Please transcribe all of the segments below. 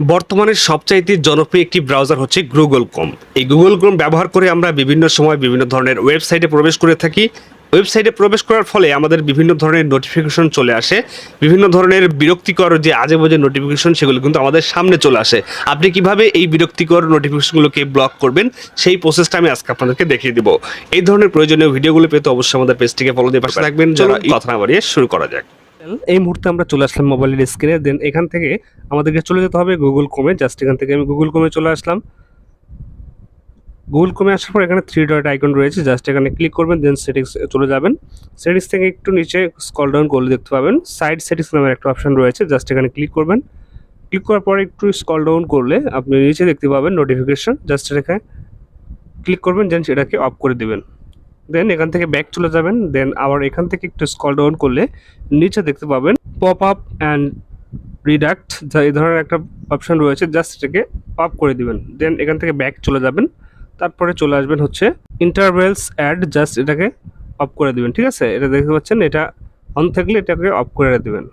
বর্তমানে সবচাইতে জনপ্রিয় একটি ব্রাউজার হচ্ছে গুগল ক্রোম এই গুগল ক্রোম ব্যবহার করে আমরা বিভিন্ন সময় বিভিন্ন ধরনের ওয়েবসাইটে প্রবেশ করে থাকি। ওয়েবসাইটে প্রবেশ করার ফলে আমাদের বিভিন্ন ধরনের নোটিফিকেশন চলে আসে। বিভিন্ন ধরনের বিরক্তিকর যে আজে বাজে নোটিফিকেশন সেগুলো কিন্তু আমাদের সামনে চলে আসে। আপনি কীভাবে এই বিরক্তিকর নোটিফিকেশনগুলোকে ব্লক করবেন সেই প্রসেসটা আমি আজকে আপনাদেরকে দেখিয়ে দিব। এই ধরনের প্রয়োজনীয় ভিডিওগুলো পেতে অবশ্যই আমাদের পেজটিকে ফলো দিয়ে পাশে থাকবেন। যারা কথা না বাড়িয়ে শুরু করা যাক। এই মুহূর্তে আমরা চলে আসলাম মোবাইলের স্ক্রিনে দেন এখান থেকে আমাদেরকে চলে যেতে হবে গুগল ক্রোমে জাস্ট এখান থেকে আমি গুগল ক্রোমে চলে আসলাম। গুগল ক্রোমে আসার পর এখানে থ্রি ডট আইকন রয়েছে। জাস্ট এখানে ক্লিক করবেন দেন সেটিংস চলে যাবেন। সেটিংস থেকে একটু নিচে স্কল ডাউন করলে দেখতে পাবেন। সাইড সেটিংস নামের একটা অপশন রয়েছে। জাস্ট এখানে ক্লিক করবেন। ক্লিক করার পরে একটু স্কল ডাউন করলে আপনি নিচে দেখতে পাবেন নোটিফিকেশন জাস্ট এখানে ক্লিক করবেন দেন সেটাকে অফ করে দেবেন। দেন এখান থেকে ব্যাক চলে যাবেন, দেন আবার এখান থেকে একটু স্কল ডাউন করলে নিচে দেখতে পাবেন পপ আপ অ্যান্ড রিডাক্ট যা এই ধরনের একটা অপশন রয়েছে জাস্ট এটাকে অফ করে দিবেন। দেন এখান থেকে ব্যাক চলে যাবেন, তারপরে চলে আসবেন হচ্ছে ইন্টারভেলস অ্যাড জাস্ট এটাকে অফ করে দিবেন, ঠিক আছে? এটা দেখতে পাচ্ছেন, এটা অন থাকলে এটাকে অফ করে দেবেন।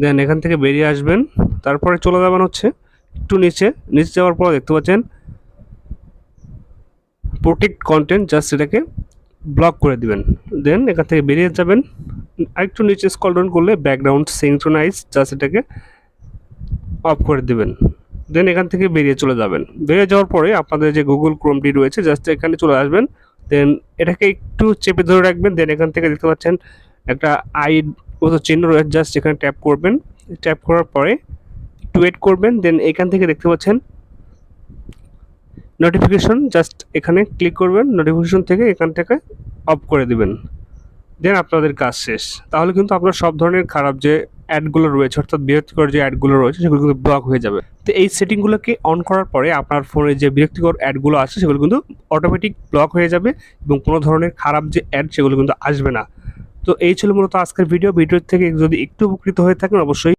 দেন এখান থেকে বেরিয়ে আসবেন, তারপরে চলে যাবেন হচ্ছে একটু নিচে নিচে যাওয়ার পর দেখতে পাচ্ছেন প্রোটেক্ট কন্টেন্ট জাস্ট এটাকে ব্লক করে দিবেন। দেন এখান থেকে বেরিয়ে যাবেন। আরেকটু নিচে স্কল ডাউন করলে ব্যাকগ্রাউন্ড সিঙ্ক্রোনাইজ জাস্ট এটাকে অফ করে দিবেন। দেন এখান থেকে বেরিয়ে চলে যাবেন। বেরিয়ে যাওয়ার পরে আপনাদের যে গুগল ক্রোমটি রয়েছে জাস্ট এখানে চলে আসবেন। দেন এটাকে একটু চেপে ধরে রাখবেন। দেন এখান থেকে দেখতে পাচ্ছেন একটা আই মতো চিহ্ন রয়েছে জাস্ট এখানে ট্যাপ করবেন। ট্যাপ করার পরে একটু ওয়েট করবেন। দেন এখান থেকে দেখতে পাচ্ছেন নোটিফিকেশন জাস্ট এখানে ক্লিক করবেন নোটিফিকেশন থেকে এখান থেকে অফ করে দিবেন। দেন আপনাদের কাজ শেষ। তাহলে কিন্তু আপনার সব ধরনের খারাপ যে অ্যাডগুলো রয়েছে, অর্থাৎ বিরক্তিকর যে অ্যাডগুলো রয়েছে, সেগুলো কিন্তু ব্লক হয়ে যাবে। তো এই সেটিংগুলোকে অন করার পরে আপনার ফোনে যে বিরক্তিকর অ্যাডগুলো আছে, সেগুলো কিন্তু অটোমেটিক ব্লক হয়ে যাবে এবং কোনো ধরনের খারাপ যে অ্যাড সেগুলো কিন্তু আসবে না। তো এই ছিল মূলত আজকের ভিডিও ভিডিওর থেকে যদি একটু উপকৃত হয়ে থাকেন, অবশ্যই